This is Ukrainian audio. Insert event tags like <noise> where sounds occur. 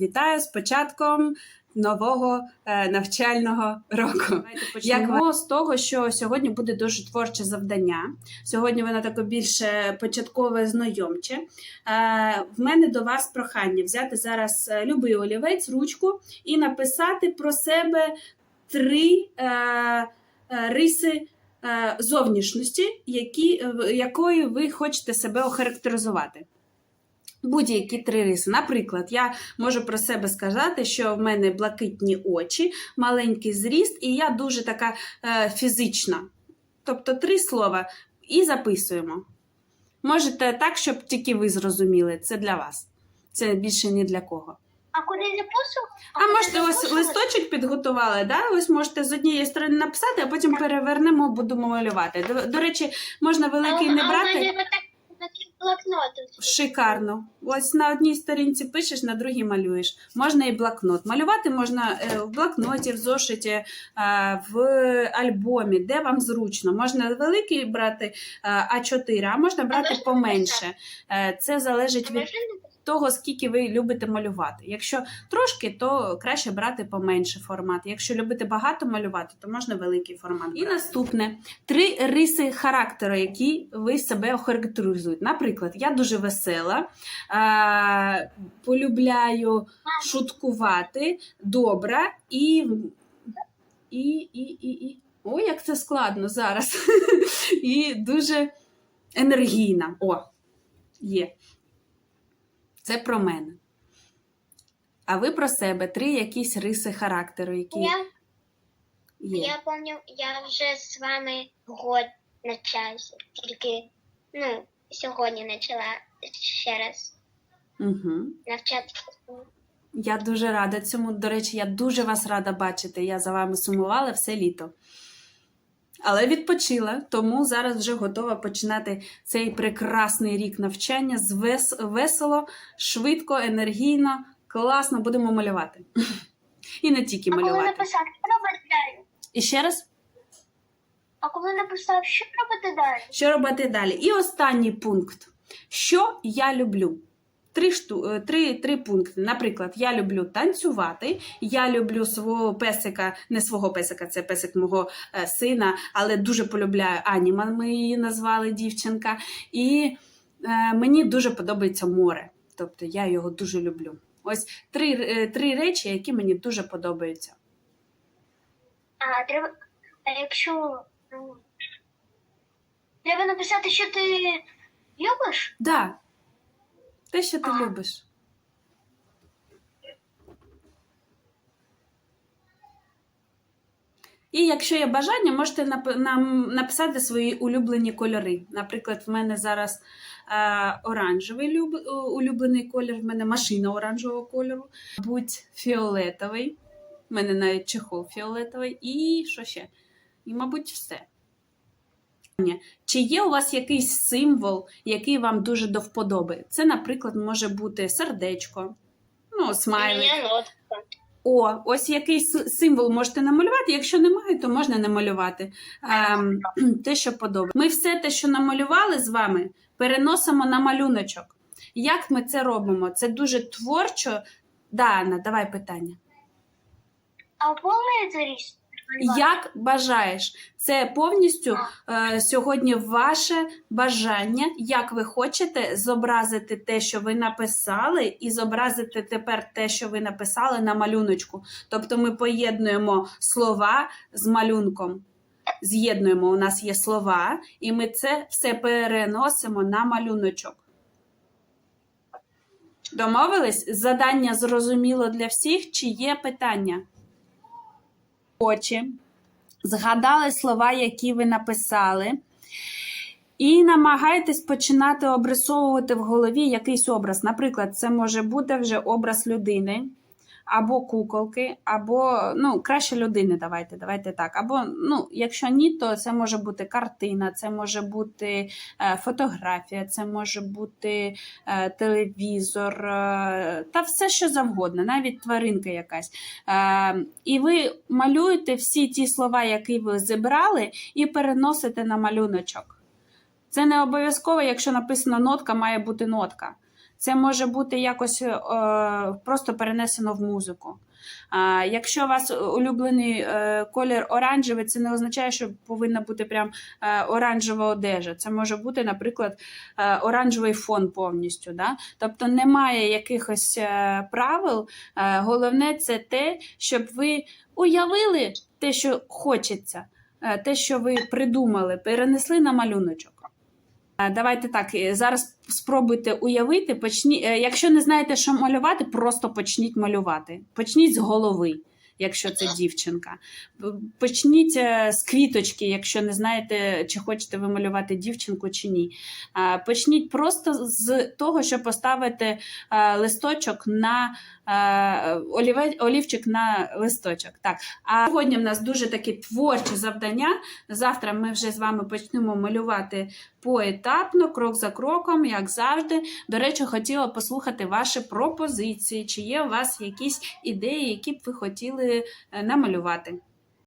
Вітаю з початком нового е, навчального року. Почнемо з того, що сьогодні буде дуже творче завдання. Сьогодні воно таке більше початкове знайомче. Е, в мене до вас прохання взяти зараз е, любий олівець, ручку і написати про себе три е, е, риси. Зовнішності, які, якою ви хочете себе охарактеризувати. Будь-які три риси. Наприклад, я можу про себе сказати, що в мене блакитні очі, маленький зріст, і я дуже така е, фізична. Тобто три слова і записуємо. Можете так, щоб тільки ви зрозуміли. Це для вас. Це більше ні для кого. А куди записував? А можете ось листочок підготували, да? ось можете з однієї сторони написати, а потім перевернемо, будемо малювати. До, до речі, можна великий не брати. такий блокнот. Шикарно. Ось на одній сторінці пишеш, на другій малюєш. Можна і блокнот. Малювати можна е, в блокноті, в зошиті, е, в альбомі, де вам зручно. Можна великий брати е, А4, а можна брати можна поменше. Це залежить від того, скільки ви любите малювати. Якщо трошки, то краще брати поменше формат. Якщо любите багато малювати, то можна великий формат. І наступне три риси характеру, які ви себе охарактеризуєте. Наприклад, я дуже весела, е- полюбляю шуткувати, добра і. І, і, і, і. Ой, як це складно зараз. <laughs> І дуже енергійна. О, є. Це про мене. А ви про себе три якісь риси характеру, які Я, є. я пам'ятаю, я вже з вами год навчаюся. Тільки ну, сьогодні почала ще раз Угу. навчатися. Я дуже рада цьому. До речі, я дуже вас рада бачити. Я за вами сумувала все літо. Але відпочила, тому зараз вже готова починати цей прекрасний рік навчання з вес- весело, швидко, енергійно, класно будемо малювати. І не тільки А коли малювати. написав, що робити далі? І ще раз, А коли написав, що робити далі? що робити далі? І останній пункт. Що я люблю? Три, шту, е, три, три пункти. Наприклад, я люблю танцювати, я люблю свого песика, не свого песика, це песик мого е, сина, але дуже полюбляю Аніма, ми її назвали дівчинка. І е, мені дуже подобається море. Тобто я його дуже люблю. Ось три, е, три речі, які мені дуже подобаються. А треба. А якщо. Треба написати, що ти любиш? Да. Те, що ти любиш. І якщо є бажання, можете нам написати свої улюблені кольори. Наприклад, в мене зараз е, оранжевий люб- улюблений колір, в мене машина оранжевого кольору, будь фіолетовий. В мене навіть чехол фіолетовий. І що ще? І, мабуть, все. Чи є у вас якийсь символ, який вам дуже до вподоби? Це, наприклад, може бути сердечко, ну, смайлик. О, ось якийсь символ можете намалювати. Якщо немає, то можна не малювати. Ем, <clears throat> те, що подобається. Ми все те, що намалювали з вами, переносимо на малюночок. Як ми це робимо? Це дуже творчо. Да, Анна, давай питання. А повний заріс? Як бажаєш, це повністю е, сьогодні ваше бажання, як ви хочете зобразити те, що ви написали, і зобразити тепер те, що ви написали на малюночку. Тобто ми поєднуємо слова з малюнком. З'єднуємо, у нас є слова, і ми це все переносимо на малюночок. Домовились? Задання зрозуміло для всіх, чи є питання? Очі, згадали слова, які ви написали, і намагайтесь починати обрисовувати в голові якийсь образ. Наприклад, це може бути вже образ людини, або куколки, або ну, краще людини. Давайте, давайте так. Або, ну, якщо ні, то це може бути картина, це може бути е, фотографія, це може бути е, телевізор, е, та все, що завгодно, навіть тваринка якась. І ви малюєте всі ті слова, які ви зібрали, і переносите на малюночок. Це не обов'язково, якщо написано нотка, має бути нотка. Це може бути якось е, просто перенесено в музику. А, якщо у вас улюблений е, колір оранжевий, це не означає, що повинна бути прям е, оранжева одежа. Це може бути, наприклад, е, оранжевий фон повністю. Да? Тобто немає якихось е, правил. Е, головне це те, щоб ви уявили те, що хочеться, е, те, що ви придумали, перенесли на малюночок. Е, Давайте так, е, зараз спробуйте уявити. Почні... е, Якщо не знаєте, що малювати, просто почніть малювати. Почніть з голови, якщо це дівчинка. Почніть е, з квіточки, якщо не знаєте, чи хочете ви малювати дівчинку чи ні. Почніть просто з того, що поставити е, листочок на е, олівчик на листочок. Так. А сьогодні в нас дуже такі творчі завдання. Завтра ми вже з вами почнемо малювати поетапно, крок за кроком, як завжди. До речі, хотіла послухати ваші пропозиції, чи є у вас якісь ідеї, які б ви хотіли е, намалювати.